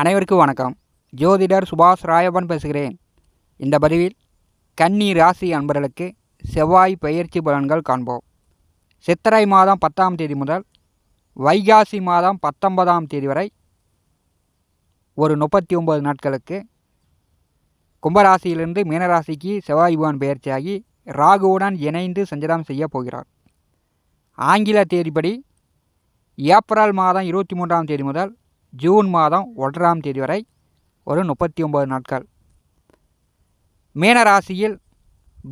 அனைவருக்கும் வணக்கம். ஜோதிடர் சுபாஷ் ராயப்பன் பேசுகிறேன். இந்த பதிவில் கன்னி ராசி அன்பர்களுக்கு செவ்வாய் பயிற்சி பலன்கள் காண்போம். சித்திரை மாதம் பத்தாம் தேதி முதல் வைகாசி மாதம் பத்தொன்பதாம் தேதி வரை ஒரு முப்பத்தி ஒம்பது நாட்களுக்கு கும்பராசியிலிருந்து மீனராசிக்கு செவ்வாய் பகவான் பயிற்சியாகி ராகுவுடன் இணைந்து சஞ்சலம் செய்ய போகிறார். ஆங்கில தேதிப்படி ஏப்ரல் மாதம் இருபத்தி மூன்றாம் தேதி முதல் ஜூன் மாதம் ஒன்றாம் தேதி வரை ஒரு முப்பத்தி ஒம்பது நாட்கள். மேனராசியில்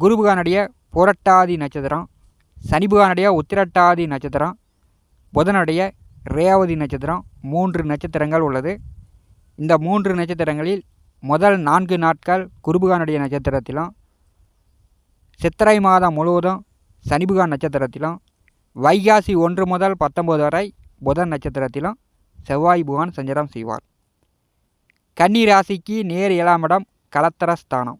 குருபுகானுடைய புரட்டாதி நட்சத்திரம் சனிபுகானுடைய உத்திரட்டாதி நட்சத்திரம் புதனுடைய ரேவதி நட்சத்திரம் மூன்று நட்சத்திரங்கள் உள்ளது. இந்த மூன்று நட்சத்திரங்களில் முதல் நான்கு நாட்கள் குருபுகானுடைய நட்சத்திரத்திலும் சித்திரை மாதம் முழுவதும் சனிபுகான் நட்சத்திரத்திலும் வைகாசி ஒன்று முதல் பத்தொம்போது வரை புதன் நட்சத்திரத்திலும் செவ்வாய் புகான் சஞ்சாரம் செய்வார். கன்னி ராசிக்கு நேர் ஏழாம் இடம் கலத்தரஸ்தானம்.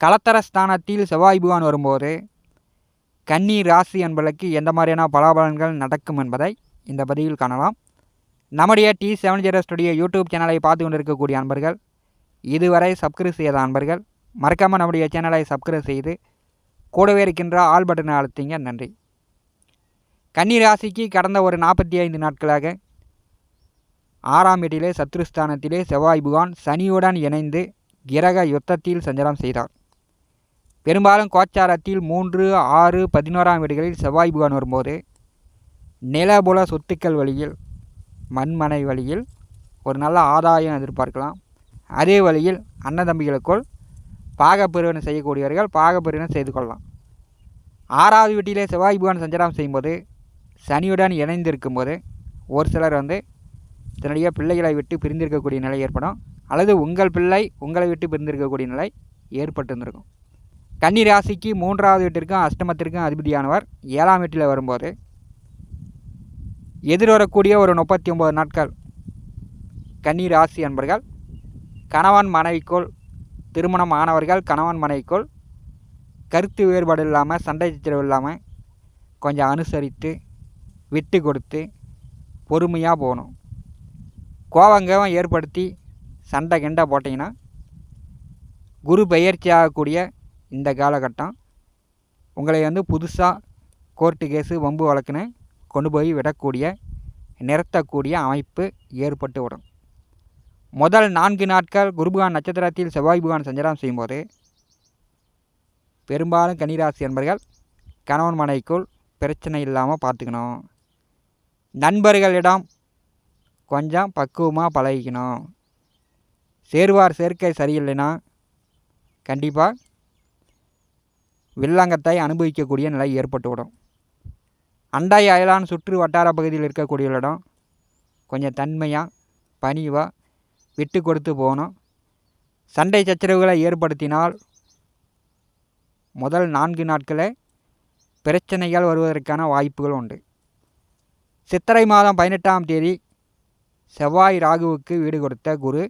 கலத்தரஸ்தானத்தில் செவ்வாய் புகான் வரும்போது கன்னி ராசி என்பதற்கு எந்த மாதிரியான பலாபலன்கள் நடக்கும் என்பதை இந்த பதிவில் காணலாம். நம்முடைய T seven zero studio YouTube சேனலை பார்த்து கொண்டிருக்கக்கூடிய அன்பர்கள் இதுவரை சப்ஸ்கிரைப் செய்யாத அன்பர்கள் மறக்காமல் நம்முடைய சேனலை சப்ஸ்கிரைப் செய்து கூடவே இருக்கின்ற ஆல் பட்டனை அழுத்திங்க. நன்றி. கன்னி ராசிக்கு கடந்த ஒரு நாற்பத்தி ஐந்து நாட்களாக ஆறாம் வீட்டிலே சத்ருஸ்தானத்திலே செவ்வாய் புகான் சனியுடன் இணைந்து கிரக யுத்தத்தில் சஞ்சாரம் செய்தார். பெரும்பாலும் கோச்சாரத்தில் மூன்று ஆறு பதினோராம் வீடுகளில் செவ்வாய் புகான் வரும்போது நிலபுல சொத்துக்கள் வழியில் மண்மனை வழியில் ஒரு நல்ல ஆதாயம் எதிர்பார்க்கலாம். அதே வழியில் அன்னதம்பிகளுக்குள் பாகப்பிரிவினை செய்யக்கூடியவர்கள் பாகப்பிரிவினை செய்து கொள்ளலாம். ஆறாவது வீட்டிலே செவ்வாய் புகான் சஞ்சாரம் செய்யும்போது சனியுடன் இணைந்திருக்கும்போது ஒரு சிலர் வந்து தன்னுடைய பிள்ளைகளை விட்டு பிரிந்திருக்கக்கூடிய நிலை ஏற்படும். அல்லது உங்கள் பிள்ளை உங்களை விட்டு பிரிந்திருக்கக்கூடிய நிலை ஏற்பட்டிருந்திருக்கும். கன்னி ராசிக்கு மூன்றாவது வீட்டிற்கும் அஷ்டமத்திற்கும் அதிபதியானவர் ஏழாம் வீட்டில் வரும்போது எதிர்வரக்கூடிய ஒரு முப்பத்தி ஒம்பது நாட்கள் கன்னி ராசி என்பர்கள் கணவன் மனைவிக்குள் திருமணம் ஆனவர்கள் கணவன் மனைவிக்குள் கருத்து வேறுபாடு இல்லாமல் சண்டை சச்சரவு இல்லாமல் கொஞ்சம் அனுசரித்து விட்டு கொடுத்து பொறுமையாக போகணும். கோவங்கோவம் ஏற்படுத்தி சண்டை கிண்டை போட்டிங்கன்னா குரு பெயர்ச்சி ஆகக்கூடிய இந்த காலகட்டம் உங்களை வந்து புதுசாக கோர்ட்டு கேஸு வம்பு வழக்குன்னு கொண்டு போய் விடக்கூடிய நிறுத்தக்கூடிய அமைப்பு ஏற்பட்டு விடும் முதல் நான்கு நாட்கள் குருபகான் நட்சத்திரத்தில் செவ்வாய் புகான் சஞ்சாரம் செய்யும்போது பெரும்பாலும் கன்னிராசி என்பர்கள் கணவன் மனைக்குள் பிரச்சனை இல்லாமல் பார்த்துக்கணும். நண்பர்களிடம் கொஞ்சம் பக்குவமாக பழகிக்கணும். சேருவார் சேர்க்கை சரியில்லைன்னா கண்டிப்பாக வில்லங்கத்தை அனுபவிக்கக்கூடிய நிலை ஏற்பட்டுவிடும். அண்டை அயலான் சுற்று வட்டார பகுதியில் இருக்கக்கூடியவர்களிடம் கொஞ்சம் தன்மையாக பணிவாக விட்டு கொடுத்து போகணும். சண்டை சச்சரவுகளை ஏற்படுத்தினால் முதல் நான்கு நாட்களே பிரச்சனைகள் வருவதற்கான வாய்ப்புகள் உண்டு. சித்திரை மாதம் பதினெட்டாம் தேதி செவ்வாய் ராகுவுக்கு வீடு கொடுத்த குரு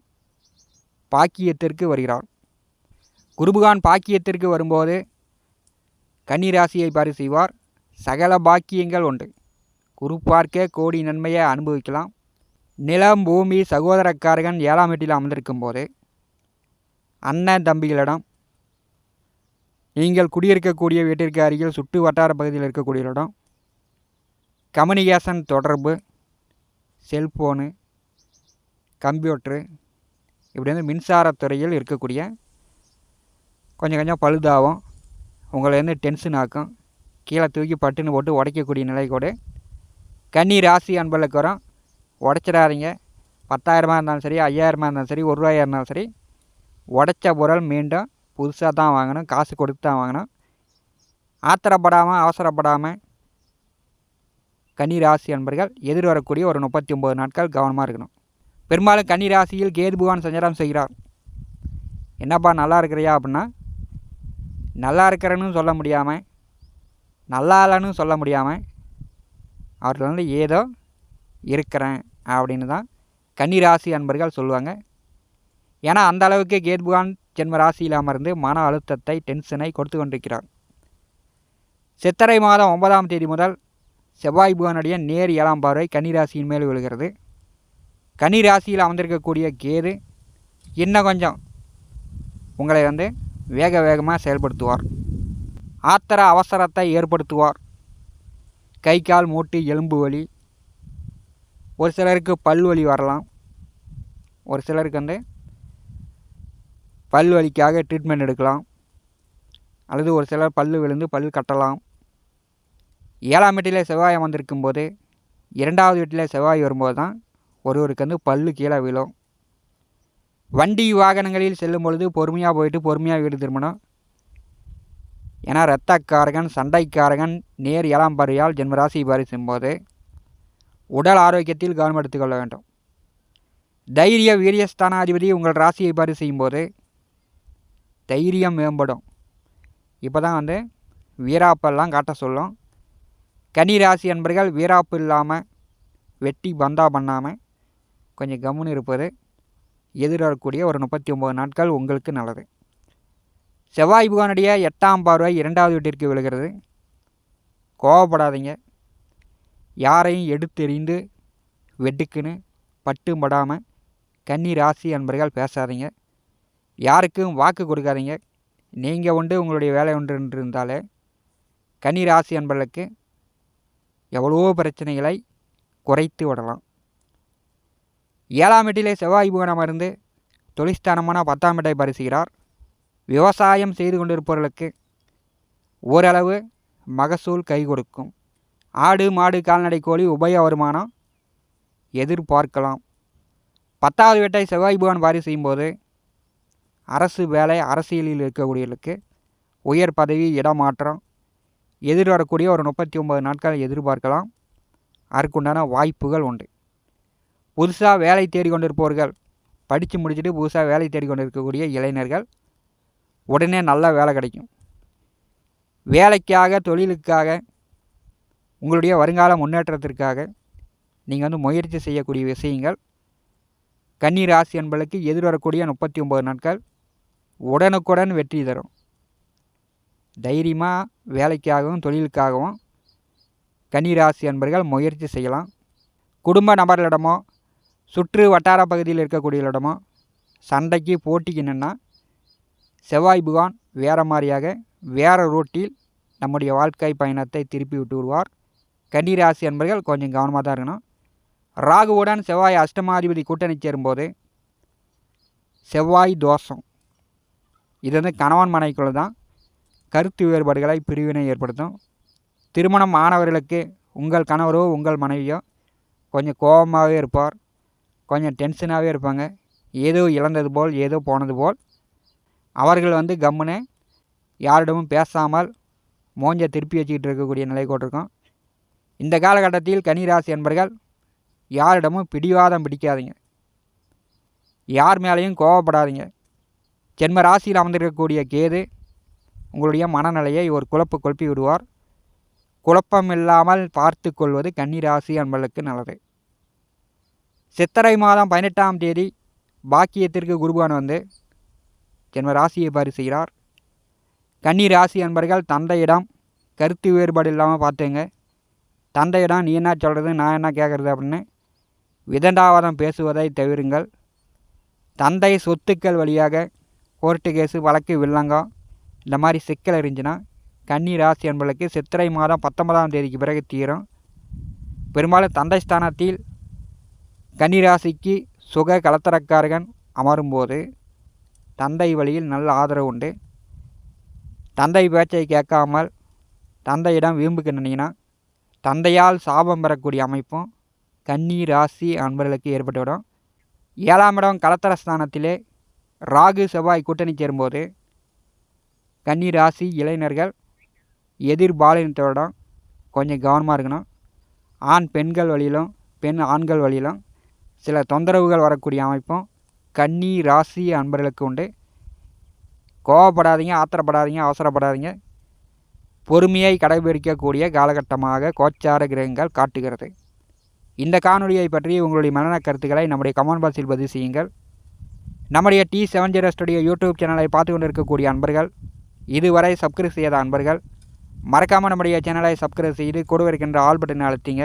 பாக்கியத்திற்கு வருகிறார். குருபகான் பாக்கியத்திற்கு வரும்போது கன்னிராசியை பாரி செய்வார். சகல பாக்கியங்கள் உண்டு. குரு பார்க்க கோடி நன்மையை அனுபவிக்கலாம். நிலம் பூமி சகோதரக்காரகன் ஏழாம் வீட்டில் அமர்ந்திருக்கும் போது அண்ணன் தம்பிகளிடம் நீங்கள் குடியிருக்கக்கூடிய வீட்டிற்கு அருகில் சுற்று வட்டார பகுதியில் இருக்கக்கூடியவரிடம் கம்யூனிகேஷன் தொடர்பு செல்ஃபோனு கம்ப்யூட்ரு இப்படி வந்து மின்சாரத்துறையில் இருக்கக்கூடிய கொஞ்சம் கொஞ்சம் பழுதாகும். உங்களை வந்து டென்ஷன் ஆக்கும். கீழே தூக்கி பட்டுன்னு போட்டு உடைக்கக்கூடிய நிலை கூட கன்னி ராசி அன்பளுக்கு வரும் உடச்சிடாதீங்க. பத்தாயிரமா இருந்தாலும் சரி ஐயாயிரமா இருந்தாலும் சரி ஒரு ரூபாயாக இருந்தாலும் சரி உடச்ச பொருள் மீண்டும் புதுசாக தான் வாங்கணும். காசு கொடுத்து தான் வாங்கணும். ஆத்திரப்படாமல் அவசரப்படாமல் கன்னி ராசி அன்பர்கள் எதிர்வரக்கூடிய ஒரு முப்பத்தி ஒம்பது நாட்கள் கவனமாக இருக்கணும். பெரும்பாலும் கன்னி ராசியில் கேது புகான் சஞ்சாரம் செய்கிறார். என்னப்பா நல்லா இருக்கிறியா அப்படின்னா நல்லா இருக்கிறேன்னு சொல்ல முடியாமல் நல்லா இல்லைன்னு சொல்ல முடியாமல் அவர்கள் வந்து ஏதோ இருக்கிறேன் அப்படின்னு தான் கன்னி ராசி அன்பர்கள் சொல்லுவாங்க. ஏன்னா அந்த அளவுக்கு கேது புகான் ஜென்ம ராசியில் அமர்ந்து மன அழுத்தத்தை டென்ஷனை கொடுத்து கொண்டிருக்கிறார். சித்திரை மாதம் ஒன்பதாம் தேதி முதல் செவ்வாய் புகானுடைய நேர் ஏழாம் பார்வை கன்னிராசியின் மேல் விழுகிறது. கன்னி ராசியில் அமர்ந்திருக்கக்கூடிய கேது இன்னும் கொஞ்சம் உங்களை வந்து வேக வேகமாக செயல்படுத்துவார். ஆத்திர அவசரத்தை ஏற்படுத்துவார். கை கால் மூட்டு எலும்பு வலி. ஒரு சிலருக்கு பல் வலி வரலாம். ஒரு சிலருக்கு வந்து பல் வலிக்காக ட்ரீட்மெண்ட் எடுக்கலாம். அல்லது ஒரு சிலர் பல் விழுந்து பல் கட்டலாம். ஏழாம் வீட்டில் செவ்வாய் அமர்ந்திருக்கும் போது இரண்டாவது வீட்டில் செவ்வாய் வரும்போது தான் ஒருவருக்கு வந்து பல்லு கீழே விழும். வண்டி வாகனங்களில் செல்லும் பொழுது பொறுமையாக போயிட்டு பொறுமையாக வீடு திரும்பணும். ஏன்னா இரத்தக்காரகன் சண்டைக்காரகன் நேர் ஏழாம் பார்வையால் ஜென்மராசி பாரிசும் போது உடல் ஆரோக்கியத்தில் கவனம் எடுத்துக்கொள்ள வேண்டும். தைரிய வீரியஸ்தானாதிபதி உங்கள் ராசியை பாரி செய்யும்போது தைரியம் மேம்படும். இப்போ தான் வந்து வீராப்பெல்லாம் காட்ட சொல்லும். கனி ராசி என்பர்கள் வீராப்பு இல்லாமல் வெட்டி பந்தா பண்ணாமல் கொஞ்சம் கம்முன்னு இருப்பது எதிர்வரக்கூடிய ஒரு முப்பத்தி ஒம்பது நாட்கள் உங்களுக்கு நல்லது. செவ்வாய் புகானுடைய எட்டாம் பார்வை இரண்டாவது வீட்டிற்கு விழுகிறது. கோவப்படாதீங்க. யாரையும் எடுத்தெறிந்து வெட்டுக்குன்னு பட்டும் படாமல் கன்னி ராசி அன்பர்கள் பேசாதீங்க. யாருக்கும் வாக்கு கொடுக்காதீங்க. நீங்கள் உண்டு உங்களுடைய வேலை ஒன்று என்று இருந்தாலே கன்னி ராசி அன்பர்களுக்கு எவ்வளவோ பிரச்சனைகளை குறைத்து விடலாம். ஏழாம் வீட்டிலே செவ்வாய் புகனம் இருந்து தொழிற்ஸ்தானமான பத்தாம் வீட்டை பரிசுகிறார் விவசாயம் செய்து கொண்டிருப்பவர்களுக்கு ஓரளவு மகசூல் கை கொடுக்கும். ஆடு மாடு கால்நடை கோழி உபய வருமானம் எதிர்பார்க்கலாம். பத்தாவது வீட்டை செவ்வாய் புகான் பாரி செய்யும்போது அரசு வேலை அரசியலில் இருக்கக்கூடியவர்களுக்கு உயர் பதவி இடமாற்றம் எதிர்வரக்கூடிய ஒரு முப்பத்தி ஒன்பது நாட்கள் எதிர்பார்க்கலாம். அதற்குண்டான வாய்ப்புகள் உண்டு. புதுசாக வேலை தேடிக்கொண்டிருப்பவர்கள் படித்து முடிச்சுட்டு புதுசாக வேலை தேடி கொண்டிருக்கக்கூடிய இளைஞர்கள் உடனே நல்ல வேலை கிடைக்கும். வேலைக்காக தொழிலுக்காக உங்களுடைய வருங்கால முன்னேற்றத்திற்காக நீங்கள் வந்து முயற்சி செய்யக்கூடிய விஷயங்கள் கன்னி ராசி என்பதற்கு எதிர்வரக்கூடிய முப்பத்தி ஒம்பது நாட்கள் உடனுக்குடன் வெற்றி தரும். தைரியமாக வேலைக்காகவும் தொழிலுக்காகவும் கன்னிராசி என்பர்கள் முயற்சி செய்யலாம். குடும்ப நபர்களிடமோ சுற்று வட்டார பகுதியில் இருக்கக்கூடியவர்களிடமோ சண்டைக்கு போட்டிக்கு நின்றா செவ்வாய் புகான் வேறு மாதிரியாக வேறு ரூட்டில் நம்முடைய வாழ்க்கை பயணத்தை திருப்பி விட்டு விடுவார். கன்னிராசி என்பர்கள் கொஞ்சம் கவனமாக தான் இருக்கணும். ராகுவுடன் செவ்வாய் அஷ்டமாதிபதி கூட்டணி சேரும்போது செவ்வாய் தோஷம். இது வந்து கணவன் மனைக்குள்ள தான் கருத்து வேறுபாடுகளை பிரிவினை ஏற்படுத்தும். திருமணம் ஆனவர்களுக்கு உங்கள் கணவரோ உங்கள் மனைவியோ கொஞ்சம் கோபமாகவே இருப்பார். கொஞ்சம் டென்ஷனாகவே இருப்பாங்க. ஏதோ இழந்தது போல் ஏதோ போனது போல். அவர்கள் வந்து கம்முன்னு யாரிடமும் பேசாமல் மோஞ்ச திருப்பி வச்சுக்கிட்டு இருக்கக்கூடிய நிலை கொண்டிருக்கும் இந்த காலகட்டத்தில் கனிராசி என்பர்கள் யாரிடமும் பிடிவாதம் பிடிக்காதீங்க. யார் மேலேயும் கோவப்படாதீங்க. ஜென்ம ராசியில் அமர்ந்திருக்கக்கூடிய கேது உங்களுடைய மனநிலையை ஒரு குழப்பு குழப்பி விடுவார். குழப்பம் இல்லாமல் பார்த்து கொள்வது கன்னிராசி என்பளுக்கு நல்லது. சித்திரை மாதம் பதினெட்டாம் தேதி பாக்கியத்திற்கு குருபான் வந்து ஜென்ம ராசியை பரிசுகிறார் கன்னி ராசி அன்பர்கள் தந்தையிடம் கருத்து வேறுபாடு இல்லாமல் பார்த்துங்க. தந்தையிடம் நீ என்ன சொல்கிறது நான் என்ன கேட்குறது அப்படின்னு விதண்டாவாதம் பேசுவதை தவிருங்கள். தந்தை சொத்துக்கள் வழியாக கோர்ட்டு கேஸு வழக்கு வில்லங்கம் இந்த மாதிரி சிக்கல் இருந்துச்சுன்னா கன்னி ராசி என்பதற்கு சித்திரை மாதம் பத்தொன்பதாம் தேதிக்கு பிறகு தீரும். பெரும்பாலும் தந்தை ஸ்தானத்தில் கன்னிராசிக்கு சுக கலத்தரக்காரகன் அமரும்போது தந்தை வழியில் நல்ல ஆதரவு உண்டு. தந்தை பேச்சை கேட்காமல் தந்தையிடம் வீம்புக்கு நினீங்கன்னா தந்தையால் சாபம் பெறக்கூடிய அமைப்பும் கன்னி ராசி அன்பர்களுக்கு ஏற்பட்டுவிடும். ஏழாம் இடம் கலத்தர ஸ்தானத்திலே ராகு செவ்வாய் கூட்டணி சேரும்போது கன்னி ராசி இளைஞர்கள் எதிர்பாலினத்தோட கொஞ்சம் கவனமாக இருக்கணும். ஆண் பெண்கள் வழியிலும் பெண் ஆண்கள் வழியிலும் சில தொந்தரவுகள் வரக்கூடிய அமைப்பும் கன்னி ராசி அன்பர்களுக்கு உண்டு. கோவப்படாதீங்க ஆத்திரப்படாதீங்க அவசரப்படாதீங்க. பொறுமையை கடைபிடிக்கக்கூடிய காலகட்டமாக கோச்சார கிரகங்கள் காட்டுகிறது. இந்த காணொலியை பற்றி உங்களுடைய மனநல கருத்துக்களை நம்முடைய கமெண்ட் பாக்ஸில் பதிவு செய்யுங்கள். நம்முடைய T seven zero studio YouTube சேனலை பார்த்து கொண்டிருக்கக்கூடிய அன்பர்கள் இதுவரை சப்ஸ்கிரைப் செய்யாத அன்பர்கள் மறக்காமல் நம்முடைய சேனலை சப்ஸ்கிரைப் செய்து கொடுவிருக்கின்ற ஆல் பட்டனை அழுத்திங்க.